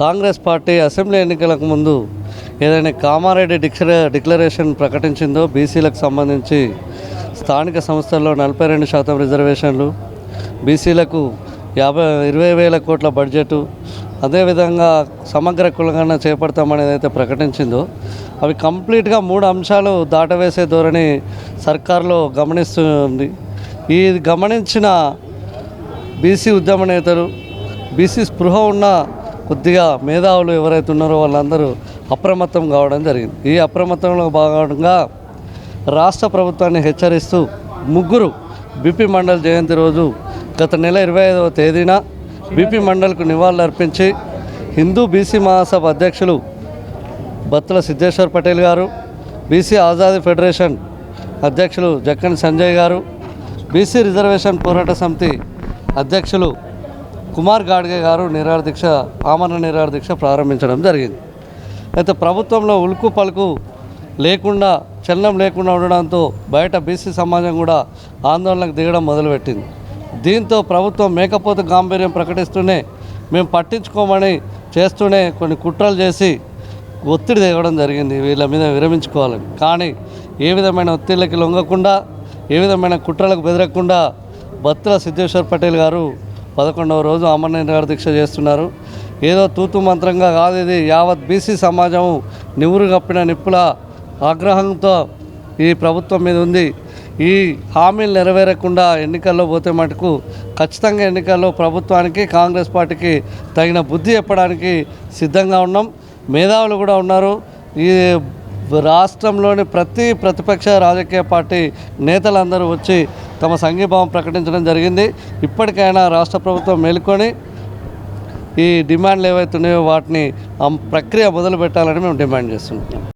Congress party assembly ఎన్నికలకు ముందు ఏదైనా కామారెడ్డి డిక్లరే డిక్లరేషన్ ప్రకటించిందో బీసీలకు సంబంధించి స్థానిక సంస్థల్లో నలభై రెండు శాతం రిజర్వేషన్లు బీసీలకు యాభై ఇరవై వేల కోట్ల బడ్జెటు అదేవిధంగా సమగ్ర కులగణన చేపడతామనేది అయితే ప్రకటించిందో అవి కంప్లీట్గా మూడు అంశాలు దాటవేసే ధోరణి సర్కార్లో గమనిస్తుంది. ఈ గమనించిన బీసీ ఉద్యమ నేతలు బీసీ స్పృహ ఉన్న కొద్దిగా మేధావులు ఎవరైతే ఉన్నారో వాళ్ళందరూ అప్రమత్తం కావడం జరిగింది. ఈ అప్రమత్తంలో భాగంగా రాష్ట్ర ప్రభుత్వాన్ని హెచ్చరిస్తూ ముగ్గురు బీపీ మండల్ జయంతి రోజు గత నెల ఇరవై ఐదవ తేదీన బీపీ మండల్కు నివాళులు అర్పించి హిందూ బీసీ మహాసభ అధ్యక్షులు బత్తుల సిద్ధేశ్వర్ పటేల్ గారు బీసీ ఆజాదీ ఫెడరేషన్ అధ్యక్షులు జక్కని సంజయ్ గారు బీసీ రిజర్వేషన్ పోరాట సమితి అధ్యక్షులు కుమార్ గాడ్గే గారు నిరాహార దీక్ష ఆమరణ నిరాహార దీక్ష ప్రారంభించడం జరిగింది. అయితే ప్రభుత్వంలో ఉలుకు పలుకు లేకుండా చలనం లేకుండా ఉండడంతో బయట బీసీ సమాజం కూడా ఆందోళనకు దిగడం మొదలుపెట్టింది. దీంతో ప్రభుత్వం మేకపోతు గాంభీర్యం ప్రకటిస్తూనే మేము పట్టించుకోమని చేస్తూనే కొన్ని కుట్రలు చేసి ఒత్తిడి తెగడం జరిగింది. వీళ్ళ మీద విరమించుకోవాలని. కానీ ఏ విధమైన ఒత్తిళ్ళకి లొంగకుండా ఏ విధమైన కుట్రలకు బెదరకుండా బత్తుల సిద్ధేశ్వర్ పటేల్ గారు పదకొండవ రోజు అమర నిరాహార దీక్ష చేస్తున్నారు. ఏదో తూతు మంత్రంగా కాదు ఇది యావత్ బీసీ సమాజం నివురు కప్పిన నిప్పుల ఆగ్రహంతో ఈ ప్రభుత్వం మీద ఉంది. ఈ హామీలు నెరవేరకుండా ఎన్నికల్లో పోతే మటుకు ఖచ్చితంగా ఎన్నికల్లో ప్రభుత్వానికి కాంగ్రెస్ పార్టీకి తగిన బుద్ధి చెప్పడానికి సిద్ధంగా ఉన్నాం. మేధావులు కూడా ఉన్నారు. ఈ రాష్ట్రంలోని ప్రతి ప్రతిపక్ష రాజకీయ పార్టీ నేతలందరూ వచ్చి తమ సంఘీభావం ప్రకటించడం జరిగింది. ఇప్పటికైనా రాష్ట్ర ప్రభుత్వం మేలుకొని ఈ డిమాండ్లు ఏవైతున్నాయో వాటిని ఆ ప్రక్రియ మొదలు పెట్టాలని మేము డిమాండ్ చేస్తున్నాం.